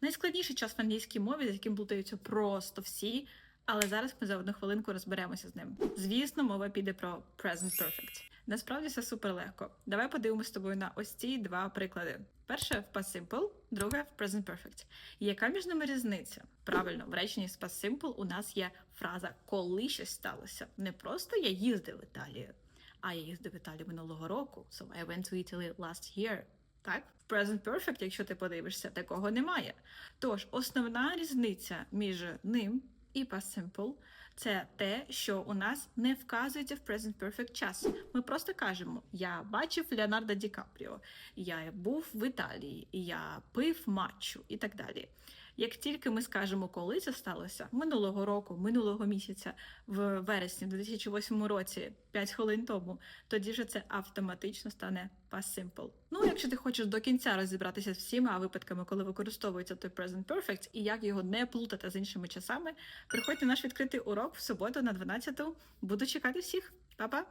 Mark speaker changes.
Speaker 1: Найскладніший час в англійській мові, з яким плутаються просто всі. Але зараз ми за одну хвилинку розберемося з ним. Звісно, мова піде про present perfect. Насправді все супер легко. Давай подивимося з тобою на ось ці два приклади. Перше в past simple, друге в present perfect. Яка між ними різниця? Правильно, в реченні з past simple у нас є фраза коли щось сталося. Не просто я їздив в Італію, а я їздив в Італію минулого року. So I went to Italy last year. Так, в present perfect, якщо ти подивишся, такого немає. Тож основна різниця між ним і past simple – це те, що у нас не вказується в present perfect час. Ми просто кажемо: я бачив Леонардо Ді Капріо, я був в Італії, я пив матчу і так далі. Як тільки ми скажемо, коли це сталося, минулого року, минулого місяця, в вересні, в 2008 році, 5 хвилин тому, тоді вже це автоматично стане past simple. Ну, якщо ти хочеш до кінця розібратися з всіма випадками, коли використовується той present perfect, і як його не плутати з іншими часами, приходь на наш відкритий урок в суботу на 12 Буду чекати всіх. Па-па!